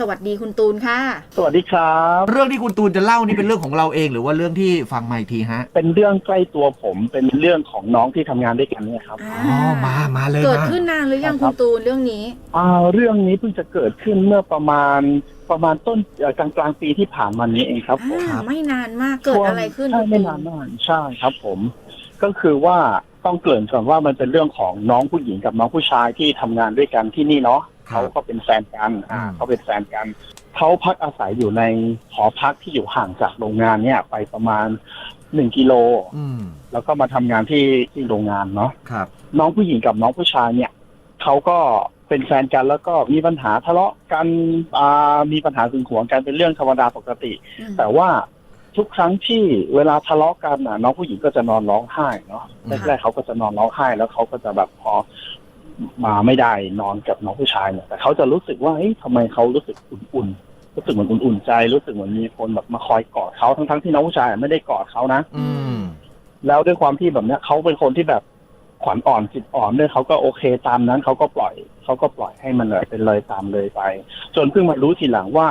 สวัสดีคุณตูนค่ะ สวัสดีครับ เรื่องที่คุณตูนจะเล่านี่เป็นเรื่องของเราเองหรือว่าเรื่องที่ฟังมาอีกทีฮะ เป็นเรื่องใกล้ตัวผม เป็นเรื่องของน้องที่ทำงานด้วยกันเนี่ยครับ อ๋อ มา มาเลยเกิดมาขึ้นนานหรือยังครัคุบณตูนเรื่องนี้ อ่าเรื่องนี้เพิ่งจะเกิดขึ้นเมื่อประมาณประมาณต้นเอ่อกลางกลางๆปีที่ผ่านมานี้เองครับผม อ่า ไม่นานมาก เกิดอะไรขึ้นใช่คุณไม่ตูนานมากใช่ครับผม ก็คือว่าต้องเกริ่นก่อนว่ามันเป็นเรื่องของน้องผู้หญิงกับน้องผู้ชายที่ทำงานด้วยกันที่นี่เนาะครับ เขาก็เป็นแฟนกันอ่าอืมเขาเป็นแฟนกันเขาพักอาศัยอยู่ในหอพักที่อยู่ห่างจากโรงงานเนี่ยไปประมาณหนึ่งกิโลอืมแล้วก็มาทำงานที่ที่โรงงานเนาะครับ น้องผู้หญิงกับน้องผู้ชายเนี่ยเขาก็เป็นแฟนกันแล้วก็มีปัญหาทะเลาะกันอ่ามีปัญหาหึงหวงกันเป็นเรื่องธรรมดาปกติอืมแต่ว่าทุกครั้งที่เวลาทะเลาะกันน่ะน้องผู้หญิงก็จะนอนร้องไห้เนาะอืมแรกๆเขาก็จะนอนร้องไห้แล้วเขาก็จะแบบพอ มาไม่ได้นอนกับน้องผู้ชายเนี่ยแต่เขาจะรู้สึกว่าเฮ้ยทำไมเขารู้สึกอุ่นๆรู้สึกเหมือนอุ่นๆใจ รู้สึกเหมือนมีคนแบบมาคอยกอดเขาทั้งๆที่น้องผู้ชายไม่ได้กอดเขานะอืมแล้วด้วยความที่แบบเนี้ยเขาเป็นคนที่แบบขวัญอ่อนจิตอ่อนด้วยเขาก็โอเคตามนั้นเขาก็ปล่อยเขาก็ปล่อยให้มันเลยเป็นเลยตามเลยไป จนเพิ่งมารู้ทีหลังว่า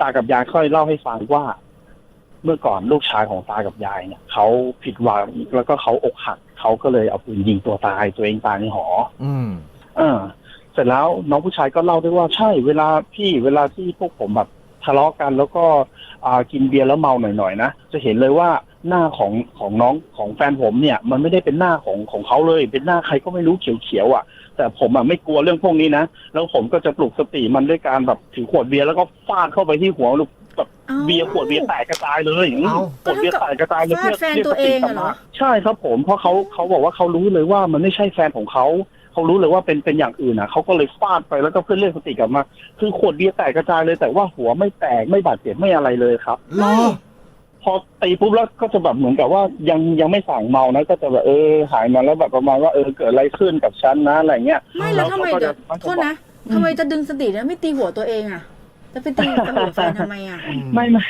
ตากับยายค่อยเล่าให้ฟังว่า เมื่อก่อนลูกชายของตากับยายเนี่ยเขาผิดหวังแล้วก็เขาอกหักเขาก็เลยเอาปืนยิงตัวตายตัวเองตายในหอ อืมเออเสร็จแล้วน้องผู้ชายก็เล่าด้วยว่าใช่เวลาพี่เวลาที่พวกผมแบบทะเลาะกันแล้วก็อ่ากินเบียร์แล้วเมาหน่อยๆนะจะเห็นเลยว่าหน้าของของน้องของแฟนผมเนี่ย มันไม่ได้เป็นหน้าของของเขาเลย เป็นหน้าใครก็ไม่รู้เขียวๆอะ แต่ผมอะไม่กลัวเรื่องพวกนี้นะแล้วผมก็จะปลุกสติมันด้วยการแบบถือขวดเบียร์แล้วก็ฟาดเข้าไปที่หัวลูกแบบอ้า เบียร์ขวดเบียร์แตกกระจายเลยเอ้า ขวดเบียร์แตกกระจายเลยฟาดแฟนตัวเองอะเหรอ ใช่ครับผมเพราะเขาเขาบอกว่าเขารู้เลยว่ามันไม่ใช่แฟนของเขาเขารู้เลยว่าเป็นเป็นอย่างอื่นอะเขาก็เลยฟาดไปแล้วก็เพื่อเรียกสติกลับมา คือขวดเบียร์แตกกระจายเลยแต่ว่าหัวไม่แตกไม่บาดเจ็บไม่อะไรเลยครับ รอ พอตีปุ๊บแล้วก็จะแบบเหมือนกับว่ายังยังไม่สั่งเมานะก็จะแบบเออหายมาแล้วแบบประมาณว่าเออเกิดอะไรขึ้นกับฉันนะอะไรเงี้ยไม่แล้วทำไมเขาก็เดี๋ยวจะมักจะโทษนะอืมทำไมจะดึงสติแล้วไม่ตีหัวตัวเองอะ จะไปตีหัวแฟนทำไมอะ ไม่ไม่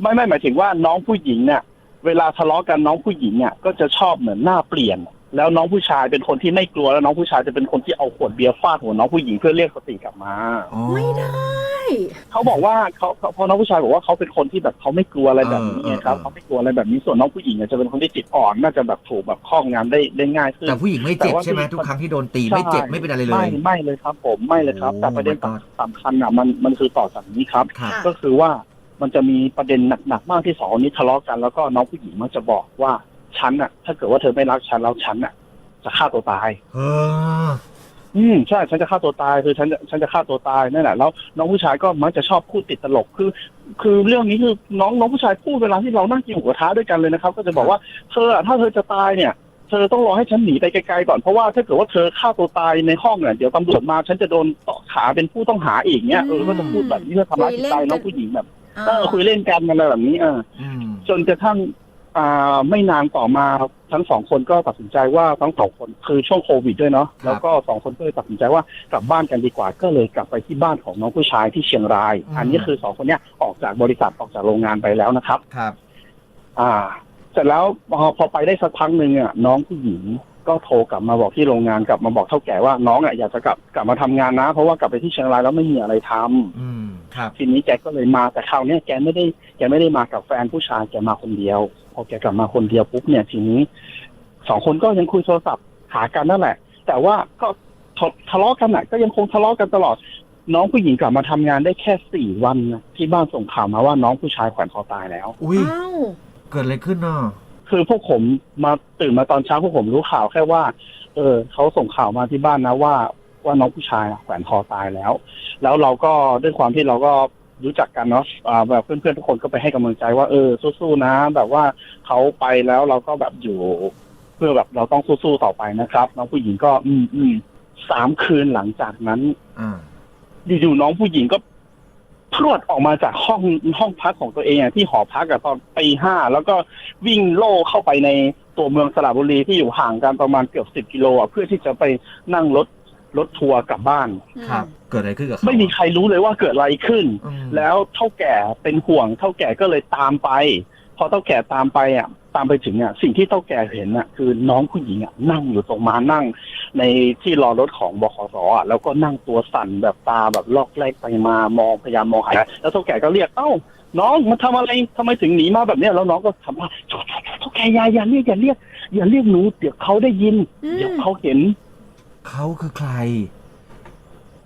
ไม่ไม่หมายถึงว่าน้องผู้หญิงเนี่ยเวลาทะเลาะกันน้องผู้หญิงเนี่ยก็จะชอบเหมือนหน้าเปลี่ยน แล้วน้องผู้ชายเป็นคนที่ไม่กลัวแล้วน้องผู้ชายจะเป็นคนที่เอาขวดเบียร์ฟาดหัวน้องผู้หญิงเพื่อเรียกสติกลับมาอ๋อไม่ได้ เขาบอกว่าเขาเขาพอน้องผู้ชายบอกว่าเขาเป็นคนที่แบบเขาไม่กลัวอะไรแบบนี้ไงครับเออเออ เขาไม่กลัวอะไรแบบนี้ส่วนน้องผู้หญิงเนี่ยจะเป็นคนที่จิตอ่อนน่าจะแบบถูกแบบครอบงำได้ได้ง่ายขึ้น แต่ผู้หญิงไม่เจ็บแต่ว่าใช่ไหมที่ทุกครั้งที่โดนตีไม่เจ็บไม่เป็นอะไรเลไม่ย ไม่เลยครับ ผมไม่เลยครับ โอ้แต่ประเด็น my god สำคัญอะมันมันคือต่อจากนี้ครับ ครับค่ะก็คือว่ามันจะมีประเด็นหนักๆมากที่สองคนนี้ทะเลาะกันแล้วก็น้องผู้หญิงมันจะบอกว่าฉันอะ ถ้าเกิดว่าเธอไม่รักฉันแล้วฉันอะ จะฆ่าตัวตาย เออ อืมใช่ฉันจะฆ่าตัวตายคือฉันจะฉันจะฆ่าตัวตายนั่นแหละแล้วน้องผู้ชายก็มักจะชอบพูดติดตลกคือ คือเรื่องนี้คือน้องน้องผู้ชายพูดเวลาที่เรานั่งกินหมูกระทะด้วยกันเลยนะครับ ก็จะบอกว่าเธออะถ้าเธอจะตายเนี่ยเธอต้องรอให้ฉันหนีไปไกลๆก่อนเพราะว่าถ้าเกิดว่าเธอฆ่าตัวตายในห้องเนี่ยเดี๋ยวตำรวจมาฉันจะโดนต่อขาเป็นผู้ต้องหาอีกเนี่ยเออก็จะพูดแบบนี้เพื่อทำร้ายจิตใจน้องผู้หญิงแบบเออคุยเล่นกันอะไรแบบนี้เอออืมจนกระทั่ง อ่าไม่นานต่อมาทั้งสองคนก็ตัดสินใจว่าทั้งสองคนคือช่วงโควิดด้วยเนาะแล้วก็สองคนก็เลยตัดสินใจว่ากลับบ้านกันดีกว่า ก็เลยกลับไปที่บ้านของน้องผู้ชายที่เชียงรายอันนี้คือสองคนเนี้ยออกจากบริษัทออกจากโรงงานไปแล้วนะครับ ครับ อ่า เสร็จแล้วพอพอไปได้สักพักหนึ่งอะน้องผู้หญิง ก็โทรกลับมาบอกที่โรงงานกลับมาบอกเท่าแก่ว่าน้องอะอยากจะกลับกลับมาทำงานนะ เพราะว่ากลับไปที่เชียงรายแล้วไม่มีอะไรทำอืมครับทีนี้แกก็เลยมาแต่คราวเนี้ยแกไม่ได้แกไม่ได้มากับแฟนผู้ชายแกมาคนเดียวพอแกกลับมาคนเดียวปุ๊บเนี่ยทีนี้สองคนก็ยังคุยโทรศัพท์หากันนั่นแหละ แต่ว่าก็ทะทะเลาะกันอะก็ยังคงทะเลาะกันตลอด น้องผู้หญิงกลับมาทำงานได้แค่สี่วันนะที่บ้านส่งข่าวมาว่าน้องผู้ชายแขวนคอตายแล้วอุ้ยอ้าวเกิดอะไรขึ้นเนาะ คือพวกผมมาตื่นมาตอนเช้าพวกผมรู้ข่าวแค่ว่า เออเขาส่งข่าวมาที่บ้านนะว่าว่าน้องผู้ชายอะแขวนคอตายแล้ว แล้วเราก็ด้วยความที่เราก็รู้จักกันเนาะอ่าแบบเพื่อนๆทุกคนก็ไปให้กำลังใจว่าเออสู้ๆนะ แบบว่าเขาไปแล้วเราก็แบบอยู่ เพื่อแบบเราต้องสู้ๆต่อไปนะครับ น้องผู้หญิงก็ อืมอืมสามคืนหลังจากนั้น อ่า อยู่ๆน้องผู้หญิงก็ พรวดออกมาจากห้องห้องพักของตัวเองอะที่หอพักอะตอนตีห้าแล้วก็วิ่งโล่เข้าไปในตัวเมืองสระบุรีที่อยู่ห่างกันประมาณเกือบสิบกิโลอะเพื่อที่จะไปนั่งรถรถทัวร์กลับบ้าน ครับ เกิดอะไรขึ้นกับเขาไม่มีใครรู้เลยว่าเกิดอะไรขึ้น อืมแล้วเท่าแก่เป็นห่วงเท่าแก่ก็เลยตามไป พอเท่าแก่ตามไปอะตามไปถึงอะสิ่งที่เท่าแก่เห็นอะคือน้องผู้หญิงอะนั่งอยู่ตรงมานั่ง ในที่รอรถของบขสอะแล้วก็นั่งตัวสั่นแบบตาแบบลอกแรกไปมามองพยายามมองหาแล้วเท่าแก่ก็เรียกเอ้าน้องมาทำอะไรทำไมถึงหนีมาแบบเนี้ยแล้วน้องก็ทำว่าเท่าแก่ย่าอย่าเรียกอย่าเรียกอย่าเรียกหนูเดี๋ยวเขาได้ยิน เดี๋ยวเขาเห็น เขาคือใคร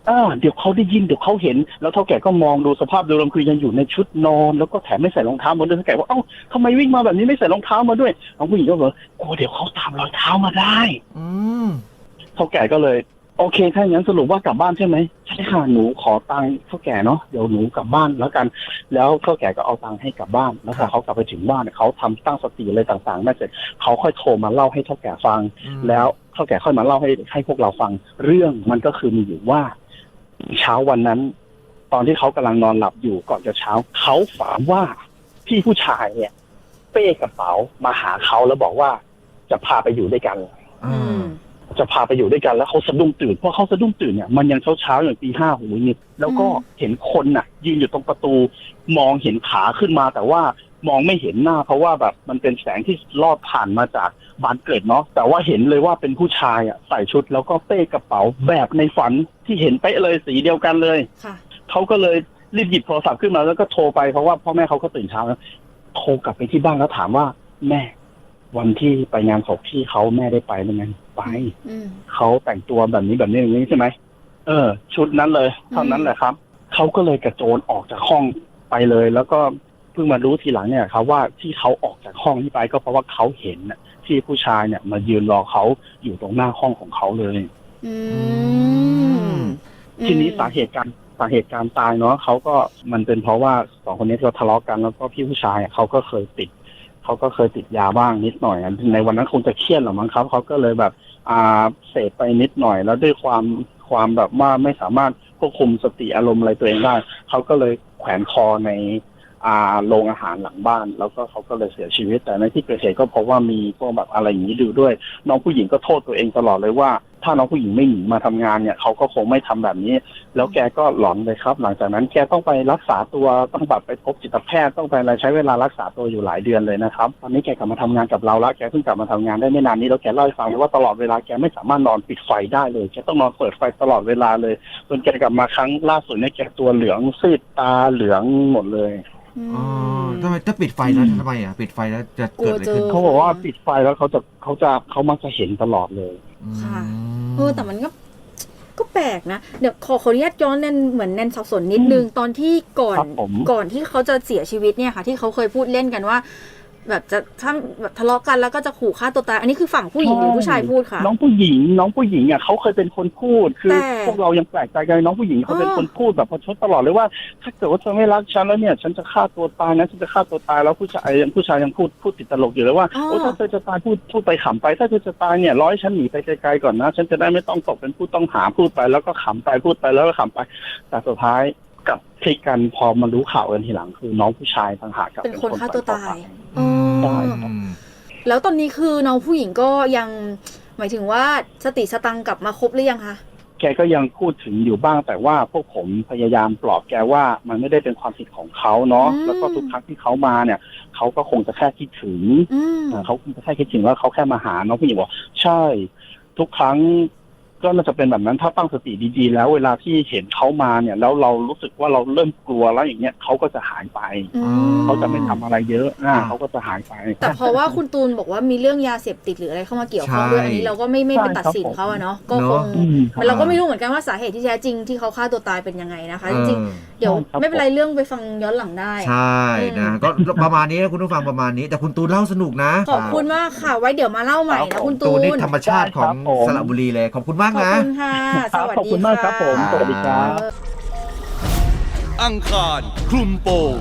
อ่าเดี๋ยวเขาได้ยินเดี๋ยวเขาเห็น แล้วเท่าแก่ก็มองดูสภาพโดยรวมคือยังอยู่ในชุดนอน แล้วก็แถมไม่ใส่รองเท้ามาด้วยเท่าแก่ว่าเอ้าทำไมวิ่งมาแบบนี้ไม่ใส่รองเท้ามาด้วยน้องผู้หญิงก็บอกโอ้เดี๋ยวเขาตามรอยเท้ามาได้อืมเท่าแก่ก็เลย โอเคถ้าอย่างนั้นสรุปว่ากลับบ้านใช่ไหมใช่ค่ะหนูขอตังค์เท่าแก่เนาะเดี๋ยวหนูกลับบ้านแล้วกัน แล้วเท่าแก่ก็เอาตังค์ให้กลับบ้านแล้วพอเขากลับไปถึงบ้านเนี่ยเขาทำตั้งสติอะไรต่างๆได้เสร็จเขาค่อยโทรมาเล่าให้เท่าแก่ฟัง อืมแล้วเท่าแก่ค่อยมาเล่าให้ให้พวกเราฟังเรื่องมันก็คือมีอยู่ว่า เช้าวันนั้น ตอนที่เขากำลังนอนหลับอยู่ก่อนจะเช้า เขาฝันว่าพี่ผู้ชายเนี่ย เป้กระเป๋ามาหาเขาแล้วบอกว่าจะพาไปอยู่ด้วยกันอ่าจะพาไปอยู่ด้วยกันแล้วเขาสะดุ้งตื่นเพราะเขาสะดุ้งตื่นเนี่ยมันยังเช้าเช้าๆอย่างตีห้าหูนิดแล้วก็อืมเห็นคนน่ะ ยืนอยู่ตรงประตู มองเห็นขาขึ้นมาแต่ว่า มองไม่เห็นหน้า เพราะว่าแบบมันเป็นแสงที่ลอดผ่านมาจากบานเกล็ดเนาะแต่ว่าเห็นเลยว่าเป็นผู้ชายอะใส่ชุดแล้วก็เป้กระเป๋าแบบในฝันที่เห็นเป๊ะเลยสีเดียวกันเลยค่ะเขาก็เลยรีบหยิบโทรศัพท์ขึ้นมาแล้วก็โทรไปเพราะว่าพ่อแม่เขาก็ตื่นเช้าแล้วโทรกลับไปที่บ้านแล้วถามว่า แม่ วันที่ไปงานศพพี่เขาแม่ได้ไปหรือไงไปอืมเขาแต่งตัวแบบนี้แบบนี้อย่างนี้ใช่ไหมเออ ชุดนั้นเลย เท่านั้นแหละครับเขาก็เลยกระโจนออกจากห้องไปเลย แล้วก็ เพิ่งมารู้ทีหลังเนี่ยครับว่าที่เขาออกจากห้องนี้ไปก็เพราะว่าเขาเห็นน่ะที่ผู้ชายเนี่ยมายืนรอเขาอยู่ตรงหน้าห้องของเขาเลย อืมทีนี้สาเหตุการสาเหตุการตายเนาะเขาก็มันเป็นเพราะว่าสองคนนี้เขาทะเลาะกันแล้วก็พี่ผู้ชายอะเขาก็เคยติดเขาก็เคยติดยาบ้างนิดหน่อยอะในวันนั้นคงจะเครียดหรอมั้งครับเขาก็เลยแบบ อ่าเสพไปนิดหน่อย แล้วด้วยความความแบบว่าไม่สามารถควบคุมสติอารมณ์อะไรตัวเองได้เขาก็เลยแขวนคอใน อ่าโรงอาหารหลังบ้าน แล้วก็เขาก็เลยเสียชีวิต แต่ในที่เกิดเหตุก็พบว่ามีพวกแบบอะไรอย่างนี้ดูด้วย น้องผู้หญิงก็โทษตัวเองตลอดเลยว่า ถ้าน้องผู้หญิงไม่หนีมาทำงานเนี่ยเขาก็คงไม่ทำแบบนี้ แล้วแกก็หลอนเลยครับ หลังจากนั้นแกต้องไปรักษาตัวต้องแบบไปพบจิตแพทย์ต้องไปอะไรใช้เวลารักษาตัวอยู่หลายเดือนเลยนะครับตอนนี้แกกลับมาทำงานกับเราแล้วแกเพิ่งกลับมาทำงานได้ไม่นานนี้แล้วแกเล่าให้ฟังเลยว่าตลอดเวลาแกไม่สามารถนอนปิดไฟได้เลยแกต้องนอนเปิดไฟตลอดเวลาเลยจนแกกลับมาครั้งล่าสุดเนี่ยแกตัวเหลืองซีดตาเหลืองหมดเลยอ๋อทำไมถ้าปิดไฟแล้วทำไมอะปิดไฟแล้วจะเกิดอะไรขึ้นกลัวเจเขาบอกว่าปิดไฟแล้วเขาจะเขาจะเขามักจะเห็นตลอดเลยค่ะอืม เออแต่มันก็ก็แปลกนะ เดี๋ยวขอขออนุญาตย้อนแนนเหมือนแนนสับสนนิดนึง ตอนที่ก่อนครับผม ก่อนที่เขาจะเสียชีวิตเนี่ยค่ะ ที่เขาเคยพูดเล่นกันว่า แบบจะถ้าแบบทะเลาะกันแล้วก็จะขู่ฆ่าตัวตายอันนี้คือฝั่งผู้หญิงหรือผู้ชายพูดค่ะน้องผู้หญิง น้องผู้หญิงอะเขาเคยเป็นคนพูด คือแต่พวกเรายังแปลกใจกันน้องผู้หญิงเขาเป็นอ้อคนพูดแบบประชดตลอดเลยว่า ถ้าเกิดว่าเธอไม่รักฉันแล้วเนี่ย ฉันจะฆ่าตัวตายนะฉันจะฆ่าตัวตายแล้วผู้ชายผู้ชายยังพูดพูดติดตลกอยู่เลยว่าอ้อโอ้ถ้าเธอจะตายพูดพูดไปขำไป ถ้าเธอจะตายเนี่ยร้อยฉันหนีไปไกลๆก่อนนะ ฉันจะได้ไม่ต้องตกเป็นผู้ต้องหาพูดไปแล้วก็ขำไปพูดไปแล้วก็ขำไปแต่สุดท้าย กลับพลิกกันพอมารู้ข่าวกันทีหลัง คือน้องผู้ชายต่างหากกลับเป็นคนฆ่าตัวตายอือ๋อมแล้วตอนนี้คือน้องผู้หญิงก็ยัง หมายถึงว่าสติสตังค์กลับมาครบหรือยังคะแกก็ยังพูดถึงอยู่บ้างแต่ว่าพวกผมพยายามปลอบแกว่ามันไม่ได้เป็นความผิดของเขาเนาะอืมแล้วก็ทุกครั้งที่เขามาเนี่ยเขาก็คงจะแค่คิดถึงอืมอ่าเขาคงจะแค่คิดถึงว่าเขาแค่มาหาน้องผู้หญิงบอกใช่ ทุกครั้ง ก็น่าจะเป็นแบบนั้นถ้าตั้งสติดีๆ แล้วเวลาที่เห็นเขามาเนี่ย แล้วเรารู้สึกว่าเราเริ่มกลัวแล้วอย่างเงี้ยเขาก็จะหายไป อืมเขาจะไม่ทำอะไรเยอะอ่าเขาก็จะหายไป แต่เพราะว่าคุณตูนบอกว่ามีเรื่องยาเสพติดหรืออะไรเข้ามาเกี่ยวข้องด้วยใช่ อันนี้เราก็ไม่ไม่ใช่ไปตัดสินครับผมเขาอะเนาะก็คงอืมครับ เราก็ไม่รู้เหมือนกันว่าสาเหตุที่แท้จริงที่เขาฆ่าตัวตายเป็นยังไงนะคะ จริงเออๆ เดี๋ยวใช่ครับไม่เป็นไรเรื่องไปฟังย้อนหลังได้ ใช่นะก็ประมาณนี้นะคุณผู้ฟังประมาณนี้ แต่คุณตูนเล่าสนุกนะ ขอบคุณมากค่ะ ไว้เดี๋ยวมาเล่าใหม่ครันะบคุณตูตูนนนี่ธรรมชาติของได้ครับผมสระบุรีเลย ขอบคุณมากขอบนะคุณค่ะสวัสขอบดีคุณมากครับผมะสวัสดีครับเอออังคารคลุมโปง